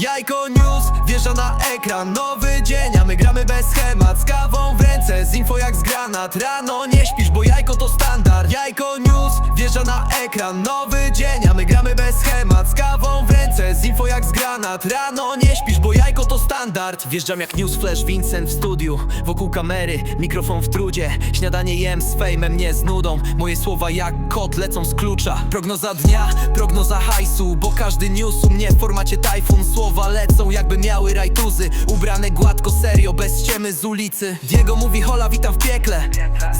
Jajko News wjeżdża na ekran. Nowy dzień, a my gramy bez schemat. Z kawą w ręce, z info jak z granat. Rano nie śpisz, bo jajko to standard. Jajko News wjeżdża na ekran. Nowy dzień, a my gramy bez schemat. Z kawą w ręce, z info jak z granat. Rano nie śpisz, bo jajko to standard. Wjeżdżam jak news flash Vincent w studiu. Wokół kamery, mikrofon w trudzie. Śniadanie jem z fejmem, nie z nudą. Moje słowa jak kot lecą z klucza. Prognoza dnia, prognoza hajsu Bo każdy news u mnie w formacie tajfun. Słowa lecą jakby miały rajtuzy. Ubrane gładko, serio, bez ściemy z ulicy. Diego mówi hola, witam w piekle.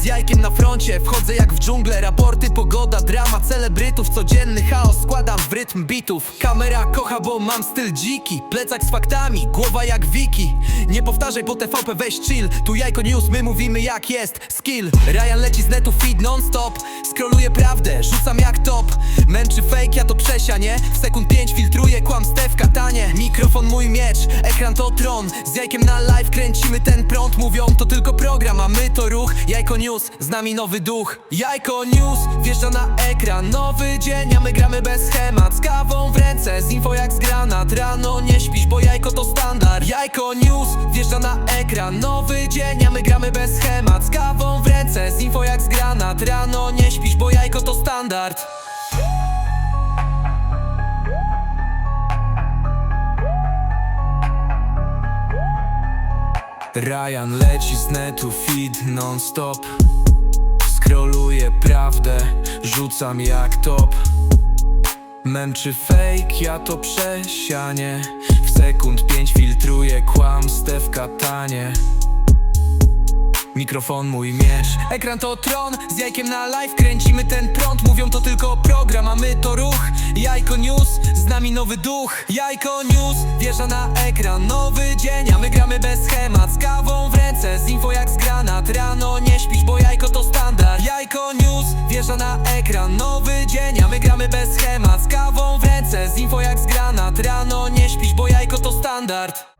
Z jajkiem na froncie, wchodzę jak w dżunglę. Raporty, pogoda, drama, celebrytów Codzienny chaos. Składam rytm bitów. Kamera kocha, bo mam styl dziki. Plecak z faktami, głowa jak wiki. Nie powtarzaj po TVP, weź chill. Tu jajko news, my mówimy jak jest Skill, Ryan leci z netu feed non-stop. Scrolluję prawdę, rzucam jak top. Męczy fake, ja to przesia, nie? W sekund pięć filtruję Mikrofon mój miecz, ekran to tron. Z jajkiem na live kręcimy ten prąd. Mówią to tylko program, a my to ruch. Jajko news, z nami nowy duch. Jajko news, wjeżdża na ekran. Nowy dzień, a my gramy bez schemat. Z kawą w ręce, z info jak z granat. Rano nie śpisz, bo jajko to standard. Jajko news, wjeżdża na ekran. Nowy dzień, a my gramy bez schemat. Z kawą w ręce, z info jak z granat. Rano nie śpisz, bo jajko to standard Ryan leci z netu feed non-stop. Scrolluję prawdę, rzucam jak top. Męczy fake, ja to przesianie. W sekund pięć filtruję kłamstewka tanie Mikrofon mój miecz. Ekran to tron, z jajkiem na live kręcimy ten prąd. Mówią to tylko program, a my to ruch. Jajko News, z nami nowy duch. Jajko News, wjeżdża na ekran. Nowy dzień, a my gramy bez schemat. Z kawą w ręce, z info jak z granat. Rano nie śpisz, bo jajko to standard. Jajko News, wjeżdża na ekran. Nowy dzień, a my gramy bez schemat. Z kawą w ręce, z info jak z granat. Rano nie śpisz, bo jajko to standard